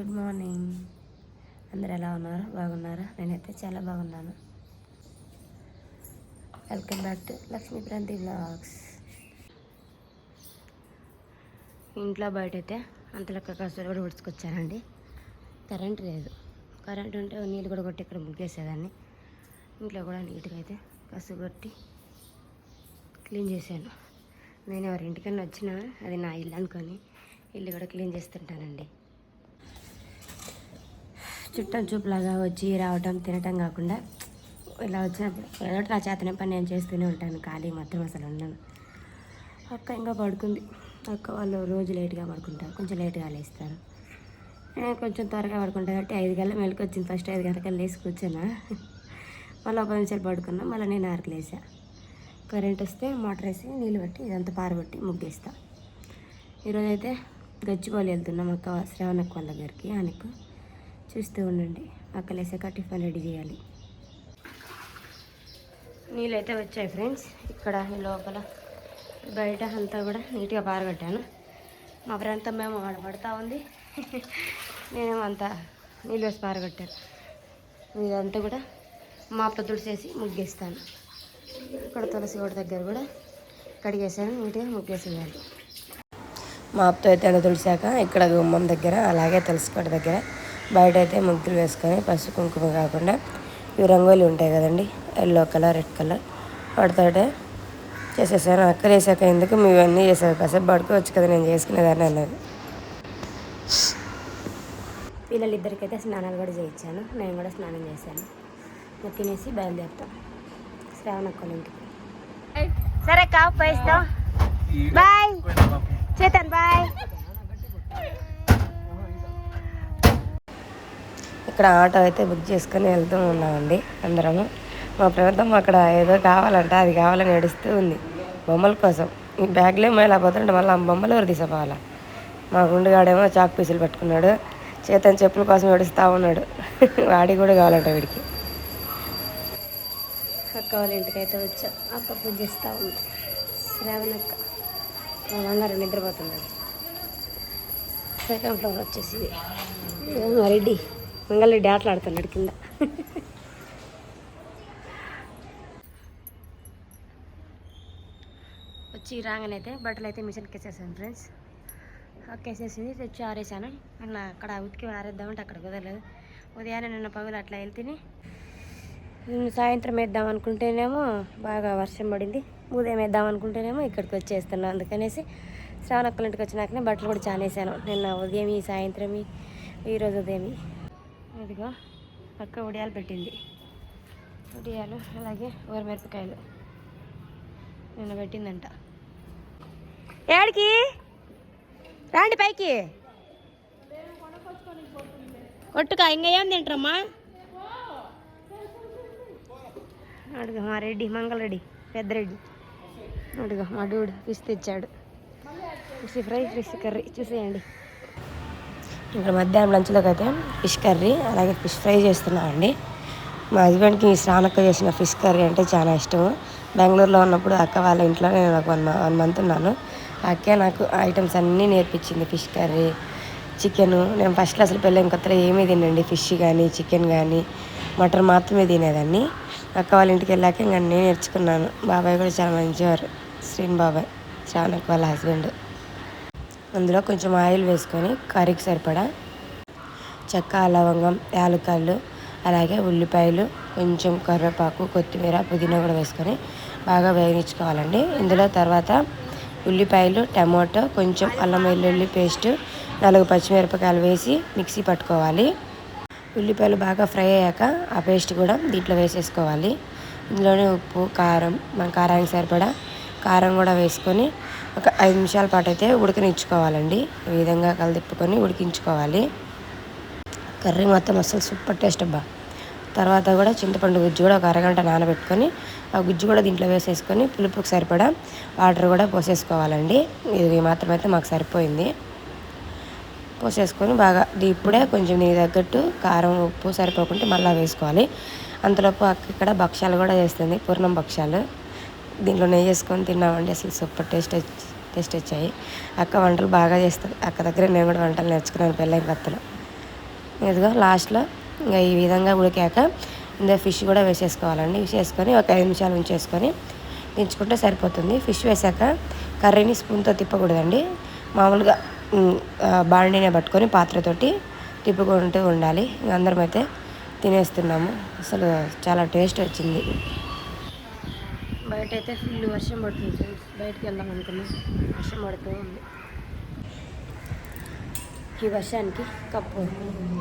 Good morning అందరు ఎలా ఉన్నారు? బాగున్నారా? నేనైతే చాలా బాగున్నాను. Welcome back to Lakshmi Pranthi blogs ఇంట్లో బయట అయితే అంతలక్క కసులు కూడా ఉడుచుకొచ్చానండి. కరెంట్ లేదు. కరెంట్ ఉంటే నీళ్ళు కూడా కొట్టి ఇక్కడ ముగ్గేసేదాన్ని. ఇంట్లో కూడా నీట్గా అయితే కసు కొట్టి క్లీన్ చేశాను. నేను ఎవరింటికన్నా వచ్చినా అది నా ఇల్లు అనుకొని ఇల్లు కూడా క్లీన్ చేస్తుంటానండి. చుట్టం చూపులాగా వచ్చి రావటం తినటం కాకుండా ఇలా వచ్చినప్పుడు ఏదో నా చేతనే పని నేను చేస్తూనే ఉంటాను. ఖాళీ మాత్రం అసలు ఉన్నాను అక్క ఇంకా పడుకుంది. అక్క వాళ్ళు రోజు లేట్గా పడుకుంటారు. కొంచెం లేట్గా లేస్తారు. నేను కొంచెం త్వరగా పడుకుంటా కాబట్టి ఐదు గంటల మెలకు వచ్చింది. ఫస్ట్ ఐదు గంటలకు లేచి కూర్చున్నా. మళ్ళీ ఒక నిమిషాలు పడుకున్నా. మళ్ళీ నేను ఆరుకు లేసా. కరెంట్ వస్తే మోటార్ వేసి నీళ్ళు పట్టి ఇదంతా పారబట్టి ముగ్గేస్తా. ఈరోజైతే గచ్చిపోలి వెళ్తున్నాం అక్క శ్రావణక్క వాళ్ళ దగ్గరికి ఆయనకు చూస్తూ ఉండండి. అక్క టిఫిన్ రెడీ చేయాలి. నీళ్ళైతే వచ్చాయి ఫ్రెండ్స్. ఇక్కడ ఈ లోపల బయట అంతా కూడా నీట్గా పారగట్టాను. మా ప్రాంతం మేము ఆడపడతా ఉంది. నేనేమంతా నీళ్ళు వేసి పారగట్టాను. ఇదంతా కూడా మాప తుడిచేసి ముగ్గేస్తాను. ఇక్కడ తులసి గోడ దగ్గర కూడా కడిగేసాను. నీట్గా ముగ్గేసేయాలి. మాపుతో అయితే అంత ఇక్కడ గుమ్మం దగ్గర అలాగే తులసి కోట దగ్గర బయట అయితే ముగ్గులు వేసుకొని పసుపు కుంకుమ కాకుండా ఇవి రంగోలి ఉంటాయి కదండి ఎల్లో కలర్ రెడ్ కలర్. వాటితోటే చేసేసాను. అక్కడ వేసాక ఎందుకు మీ ఇవన్నీ చేసారు కాసేపు పడుకోవచ్చు కదా నేను చేసుకునేదాన్ని అన్నది. పిల్లలిద్దరికైతే స్నానాలు కూడా చేయించాను. నేను కూడా స్నానం చేశాను. ఇంకా తినేసి బయలుదేరుతాం. శ్రావణక్కల ఇంటికి సరే పైస్తాం బాయ్. చేతన్ బాయ్. ఇక్కడ ఆటో అయితే బుక్ చేసుకుని వెళ్తూ ఉన్నామండి అందరము. మా ప్రభుత్వం అక్కడ ఏదో కావాలంట అది కావాలని ఏడుస్తూ ఉంది. బొమ్మల కోసం. ఈ బ్యాగ్లో మేలా పోతుంటే మళ్ళీ ఆ బొమ్మలు ఎవరు తీసుకోవాలా? మా గుండుగాడేమో చాక్ పీసులు పెట్టుకున్నాడు. చేతని చెప్పుల కోసం ఏడుస్తూ ఉన్నాడు. వాడి కూడా కావాలంట వీడికి. అక్క వాళ్ళ ఇంటికైతే వచ్చా. అక్క పూజిస్తూ చేస్తూ ఉంది. శ్రావణ అక్క మా బంగారు నిద్రపోతున్నాడు. సెకండ్ ఫ్లోర్ వచ్చేసి రెడీ. ఇదేమో రెడ్డి కింద. వచ్చి రాగానైతే బట్టలు అయితే మిషన్కి వేసేసాను ఫ్రెండ్స్. వేసేసింది తెచ్చి ఆరేసాను. అట్లా అక్కడ ఉతికి ఆరేద్దామంటే అక్కడ కుదరలేదు. ఉదయాన్నే నిన్న పగులు అట్లా వెళ్తేనే సాయంత్రం వేద్దాం అనుకుంటేనేమో బాగా వర్షం పడింది. ఉదయం వేద్దాం అనుకుంటేనేమో ఇక్కడికి వచ్చేస్తున్నాను అందుకనేసి శ్రావణ ఇంటికి వచ్చినాకనే బట్టలు కూడా చానేసాను. నిన్న ఉదయం ఈ సాయంత్రం ఈరోజు ఉదయం ఇదిగో పక్క ఉడియాలు పెట్టింది. ఉడియాలు అలాగే ఊరమిరపకాయలు. నిన్న పెట్టిందంట. ఏడికి? రాండి పైకి. కొట్టుక ఇంకా ఏం తింటారమ్మా? అడుగు మా రెడ్డి మంగళరెడ్డి పెద్దరెడ్డి. అడుగు మా డూడు ఫిష్ తెచ్చాడు. Fish fry fish curry. చూసేయండి. ఇక్కడ మధ్యాహ్నం లంచ్లోకి అయితే ఫిష్ కర్రీ అలాగే ఫిష్ ఫ్రై చేస్తున్నామండి. మా హస్బెండ్కి స్నానక్క చేసిన ఫిష్ కర్రీ అంటే చాలా ఇష్టం బెంగళూరులో ఉన్నప్పుడు అక్క వాళ్ళ ఇంట్లో నేను ఒక వన్ వన్ మంత్ ఉన్నాను. అక్కే నాకు ఐటమ్స్ అన్నీ నేర్పించింది ఫిష్ కర్రీ చికెన్. నేను ఫస్ట్ అసలు పెళ్ళి కొత్తలో ఏమీ తినండి ఫిష్ కానీ చికెన్ కానీ మటన్ మాత్రమే తినేదాన్ని. అక్క వాళ్ళ ఇంటికి వెళ్ళాక ఇంకా నేను నేర్చుకున్నాను. బాబాయ్ కూడా చాలా మంచివారు. శ్రీన్ బాబాయ్ శ్రావణక్క వాళ్ళ హస్బెండ్. అందులో కొంచెం ఆయిల్ వేసుకొని కర్రీకి సరిపడా చెక్క లవంగం యాలక్కాయలు అలాగే ఉల్లిపాయలు కొంచెం కరివేపాకు కొత్తిమీర పుదీనా కూడా వేసుకొని బాగా వేయించుకోవాలండి. ఇందులో తర్వాత ఉల్లిపాయలు టమాటో కొంచెం అల్లం వెల్లుల్లి పేస్ట్ నాలుగు పచ్చిమిరపకాయలు వేసి మిక్సీ పట్టుకోవాలి. ఉల్లిపాయలు బాగా ఫ్రై అయ్యాక ఆ పేస్ట్ కూడా దీంట్లో వేసేసుకోవాలి. ఇందులోనే ఉప్పు కారం మన కారానికి సరిపడా కారం కూడా వేసుకొని ఒక ఐదు నిమిషాల పాటు అయితే ఉడకనిచ్చుకోవాలండి. ఈ విధంగా కలదిప్పుకొని ఉడికించుకోవాలి. కర్రీ మొత్తం అసలు సూపర్ టేస్ట్ అబ్బా. తర్వాత కూడా చింతపండు గుజ్జు కూడా ఒక అరగంట నానబెట్టుకొని ఆ గుజ్జు కూడా దీంట్లో వేసేసుకొని పులుపుకి సరిపడా వాటర్ కూడా పోసేసుకోవాలండి. ఇది మాత్రం అయితే మాకు సరిపోయింది. పోసేసుకొని బాగా ఇప్పుడే కొంచెం నీ తగ్గట్టు కారం ఉప్పు సరిపోకుంటే మళ్ళీ వేసుకోవాలి. అంతలోపు అక్కడ ఇక్కడ భక్ష్యాలు కూడా చేస్తుంది పూర్ణం భక్ష్యాలు. దీంట్లో నెయ్యి వేసుకొని తిన్నామండి. అసలు సూపర్ టేస్ట్ వచ్చి- టేస్ట్ వచ్చాయి. అక్క వంటలు బాగా చేస్తుంది. అక్క దగ్గర నేను కూడా వంటలు నేర్చుకున్నాను పెళ్ళైన కొత్తలో. ఇదిగో లాస్ట్లో ఇంకా ఈ విధంగా ఉడికాక ఇందులో ఫిష్ కూడా వేసేసుకోవాలండి. వేసేసుకొని ఒక ఐదు నిమిషాలు ఉంచేసుకొని దించుకుంటే సరిపోతుంది. ఫిష్ వేసాక కర్రీని స్పూన్తో తిప్పకూడదండి. మామూలుగా బాండీనే పట్టుకొని పాత్రతోటి తిప్పుకుంటూ ఉండాలి. ఇంక అందరం అయితే తినేస్తున్నాము. అసలు చాలా టేస్ట్ వచ్చింది. బయట అయితే ఫుల్ వర్షం పడుతుంది ఫ్రెండ్స్. బయటకు వెళ్దాం అనుకున్నాం. వర్షం పడుతూ ఉంది. ఈ వర్షానికి కప్పు.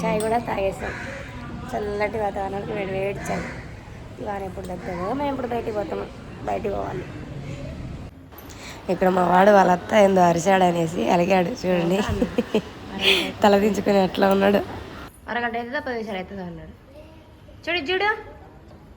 చాయ్ కూడా తాగేసాం. చల్లటి వాతావరణానికి వేడి వేడి చాయ్. ఇవాళ ఎప్పుడు దగ్గర మేము ఇప్పుడు బయటికి పోతాము బయటికి పోవాలి. ఇక్కడ మా వాడు వాళ్ళ అత్త ఏందో అరిచాడు అనేసి అలిగాడు చూడండి. తలదించుకుని ఎట్లా ఉన్నాడు. అరగంట అయితే పది నిమిషాలు అవుతుంది అన్నాడు. చూడు చూడు.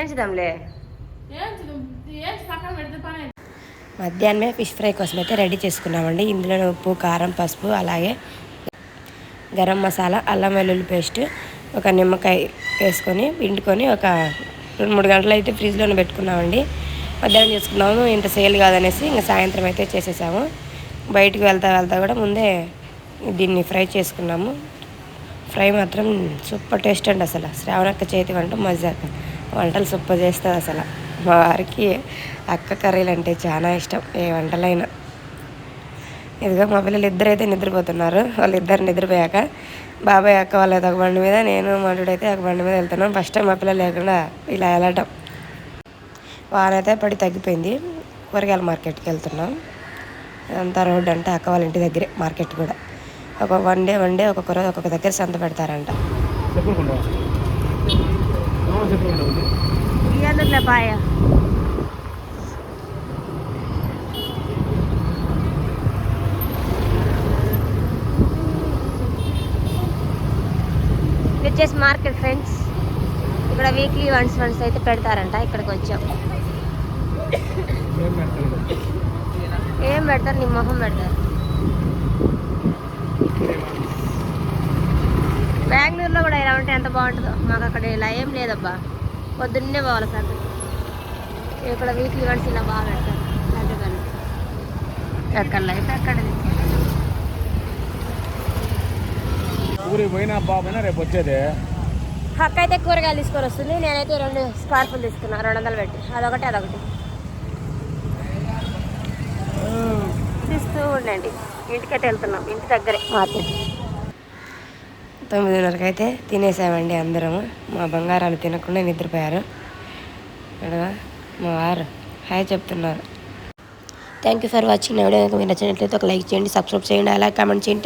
చేద్దాంలే మధ్యాహ్నమే ఫిష్ ఫ్రై కోసం అయితే రెడీ చేసుకున్నామండి. ఇందులో ఉప్పు కారం పసుపు అలాగే గరం మసాలా అల్లం వెల్లుల్లి పేస్ట్ ఒక నిమ్మకాయ వేసుకొని పిండుకొని ఒక రెండు మూడు గంటలు అయితే ఫ్రిడ్జ్లోనే పెట్టుకున్నామండి. మధ్యాహ్నం చేసుకున్నాము. ఇంత సేల్ కాదనేసి ఇంకా సాయంత్రం అయితే చేసేసాము. బయటికి వెళ్తా వెళ్తా కూడా ముందే దీన్ని ఫ్రై చేసుకున్నాము. ఫ్రై మాత్రం సూపర్ టేస్ట్ అండి అసలు. శ్రావణక్క చేతి వంట మజాక. వంటలు సూపర్ చేస్తుంది అసలు. మా వారికి అక్క కర్రీలు అంటే చాలా ఇష్టం ఏ వంటలైనా. ఇదిగో మా పిల్లలు ఇద్దరు అయితే నిద్రపోతున్నారు వాళ్ళిద్దరు నిద్రపోయాక బాబాయ్ అక్క వాళ్ళ ఒక బండి మీద నేను మటుడైతే ఒక బండి మీద వెళ్తున్నాం. ఫస్ట్ టైం మా పిల్లలు లేకుండా ఇలా వెళ్ళటం. వానైతే పడి తగ్గిపోయింది. కూరగాయల మార్కెట్కి వెళ్తున్నాం. అంతా రోడ్డు అంటే అక్క వాళ్ళ ఇంటి దగ్గరే మార్కెట్ కూడా. ఒక వన్ డే వన్ డే ఒక్కొక్క రోజు ఒక్కొక్క దగ్గర సంత పెడతారంట. పాయ వచ్చేసి మార్కెట్ ఫ్రెండ్స్ ఇక్కడ వీక్లీ వన్స్ వన్స్ అయితే పెడతారంట ఇక్కడికి వచ్చాం. ఏం పెడతారు? నీ మొహం పెడతారు. బెంగళూరులో కూడా ఇలా ఉంటే ఎంత బాగుంటుందో. మాకు అక్కడ ఇలా ఏం లేదబ్బా. పొద్దున్నే పోవాలి సార్. ఇక్కడ వీక్లీ వన్స్ ఇలా బాగా పెడతారు. అందుకని. ఎక్కడ అయితే అక్కడ ఊరికి పోయినా బాబైనా రేపు వచ్చేది. హక్క అయితే కూరగాయలు తీసుకొని వస్తుంది. నేనైతే రెండు స్కార్ఫులు తీసుకున్నా. రెండు వందలు పెట్టి. అదొకటి అదొకటి. తీస్తూ ఉండండి. ఇంటికైతే వెళ్తున్నాం. ఇంటి దగ్గరే. మార్కెట్ తొమ్మిదిన్నరకు అయితే తినేసామండి అందరము. మా బంగారాలు తినకుండా నిద్రపోయారు. అడగా మా వారు హాయ్ చెప్తున్నారు. థ్యాంక్ యూ ఫర్ వాచింగ్ నా వీడియో మీరు నచ్చినట్లయితే ఒక లైక్ చేయండి సబ్స్క్రైబ్ చేయండి అలా కామెంట్ చేయండి.